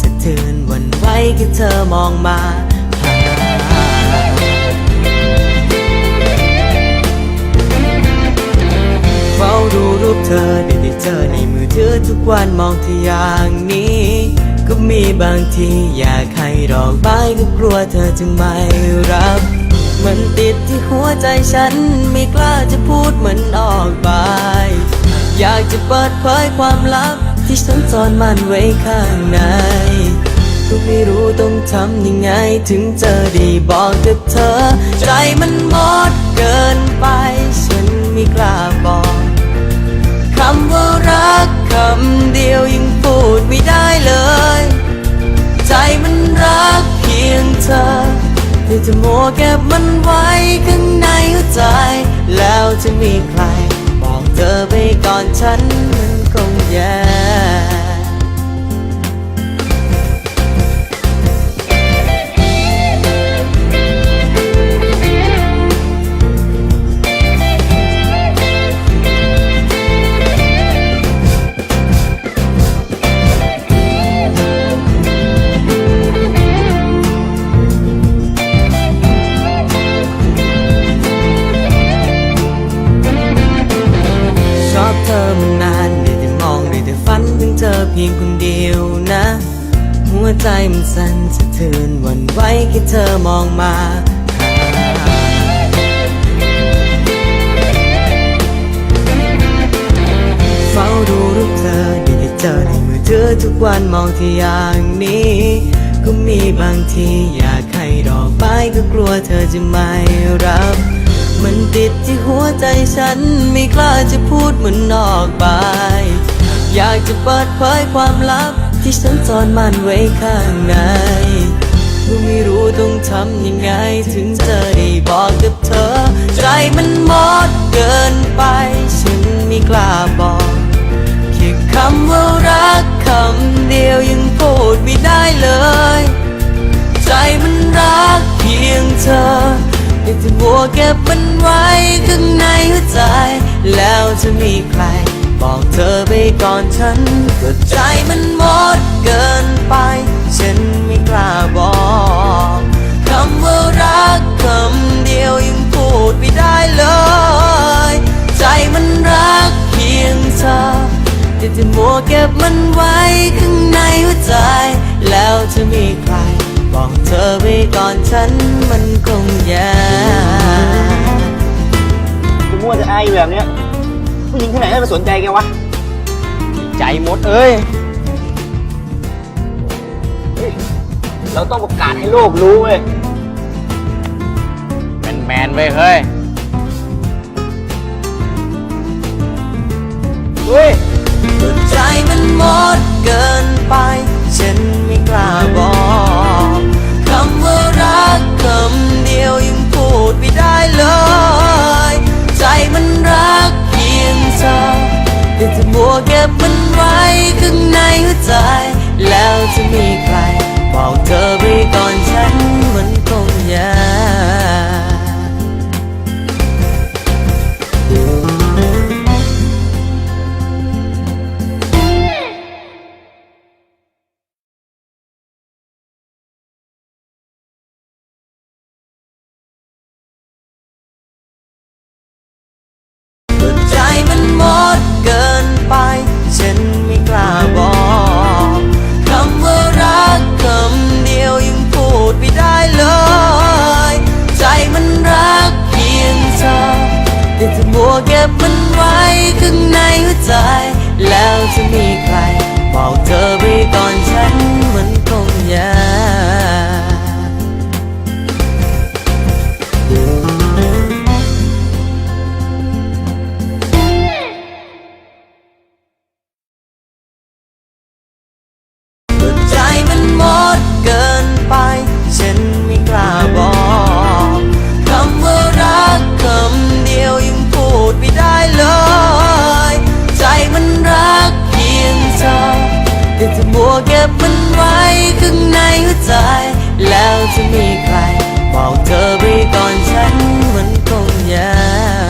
สะเทือนวนไหวแค่เธอมองมาเฝ้าดูรูปเธอได้ได้เจอในมือถือทุกวันมองที่อย่างนี้ ก็มีบางทีอยากให้ดอกไม้ก็กลัวเธอจึงไม่รับ มันติดที่หัวใจฉันไม่กล้าจะพูดมันออกไป อยากจะเปิดเผยความลับ ที่ฉันซ่อนมันไว้ข้างในก็ไม่รู้ต้องทำยังไง ถึงจะได้บอกกับเธอ ใจมันหมดเกินไป ฉันไม่กล้าบอกคำว่ารักคำเดียวยังพูดไม่ได้เลย ใจมันรักเพียงเธอแต่จะมัวเก็บมันไว้ข้างในหัวใจ วใจมันสั่นสะเทือนวันไหวแค่เธอมองมาเฝ้าดูรูปเธอได้แต่เจอในมือถือทุกวันมองที่อย่างนี้ ก็มีบางทีอยากให้ดอกไม้ก็กลัวเธอจะไม่รับ มันติดที่หัวใจฉันไม่กล้าจะพูดเหมันออกไป อยากจะเปิดเผยความลับ ที่ฉันซ่อนมันไว้ข้างในก็ไม่รู้ต้องทำยังไง ถึงจะได้บอกกับเธอ ใจมันหมดเกินไป ฉันไม่กล้าบอกแค่คำว่ารักคำเดียวยังพูดไม่ได้เลย ใจมันรักเพียงเธอแต่จะบัวเก็บมันไว้ข้างในหัวใจ แล้วจะมีใคร บอกเธอไปก่อนฉันก็ใจมัน เกินไป ฉันไม่กล้าบอกคำว่ารักคำเดียวยังพูดไม่ได้เลย ใจมันรักเพียงเธอแต่จะมัวเก็บมันไว้ข้างในหัวใจ แล้วจะมีใคร บอกเธอไปก่อนฉันมันคงแย่กูมั่วจะอายอยู่แบบเนี้ยผู้หญิงที่ไหนจะไปสนใจแกวะ ใจหมดเอ้ย เราต้องประกาศให้โลกรู้เว้ยแมนแมนๆเว้ยเฮ้ย เฮ้ย ใจมันหมดเกินไป ฉันไม่กล้าบอกคำว่ารักคำเดียวยังพูดไม่ได้เลย ใจมันรักเพียงเธอแต่จะมัวเก็บมันไว้ข้างในหัวใจ แล้วจะมีใครบอกเธอไปก่อน สาแล้วจะมีใครบอกเธอ เก็บมันไว้ข้างในหัวใจ แล้วจะมีใครบอกเธอไปก่อนฉันมันคงยาก